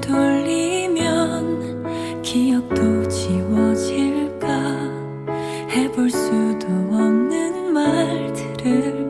되돌리면 기억도 지워질까? 해볼 수도 없는 말들을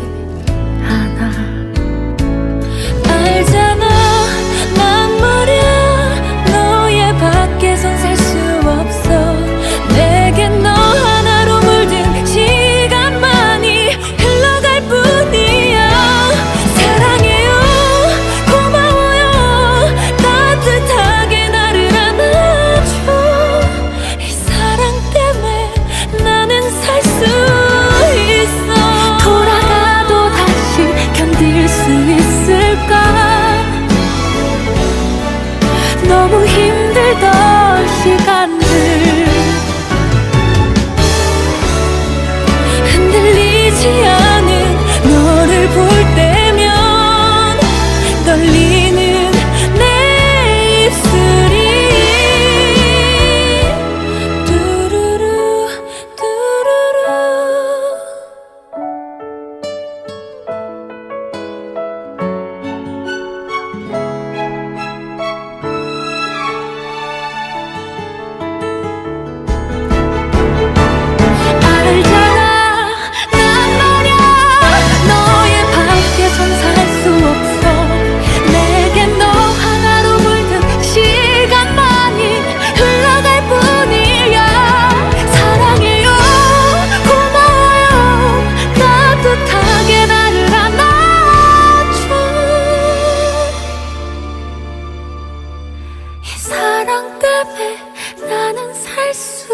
나는 살 수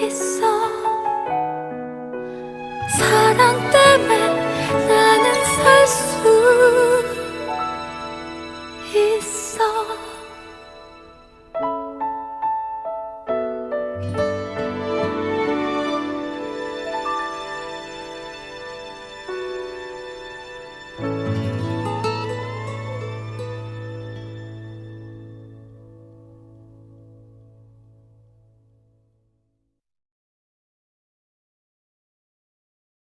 있어. 사랑 때문에